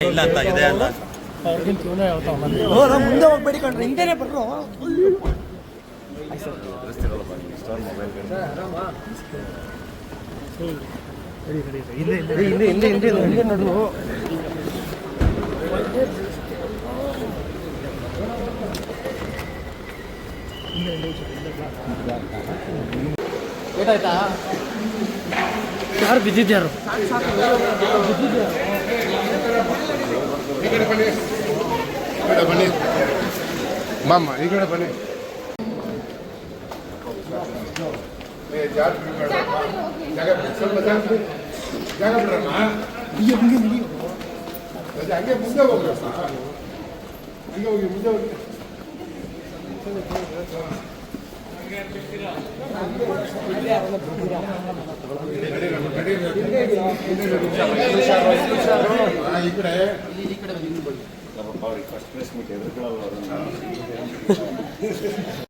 ಇಲ್ಲ ಅಂತ ಇದೆ ಅಲ್ಲ? ಮುಂದೆ ಹೋಗ್ಬೇಡಿ ಕಣ್ರಿ. ಹಿಂದೆನೆ ಬರ್ರು. ಹಿಂದೆ ಹಿಂದೆ ಹಿಂದೆ ಹಿಂದೆ ಹಿಂದೆ ನಡು ಗೊತ್ತಾಯ್ತಾ ಯಾರು ಬಿದ್ದಿದ್ಯಾರು? ಕಡೆ ಬನ್ನಿ ಈ ಕಡೆ ಬನ್ನಿ ಮಾಮ ಈ ಕಡೆ ಬನ್ನಿ ಏ, ಜಾಗ ಬಿಡ್ಬೇಡಪ್ಪ. ಜಾಗ ಬಿಡಿ, ಸ್ವಲ್ಪ ಜಾಗ ಬಿಡಿ. ಜಾಗ ಬಿಡ್ರಮ್ಮ ಅದೇ ಹಂಗೆ ಮುಂದೆ ಹೋಗ್ರಪ್ಪ ಹಂಗೆ ಹೋಗಿ ಮುಂದೆ ಹೋಗಿ ನಡೀರಮ್ಮ, ಕಡೆ ಫಸ್ಟ್ ಪ್ಲೇಸ್ ಎದುರುಗಳಲ್ಲ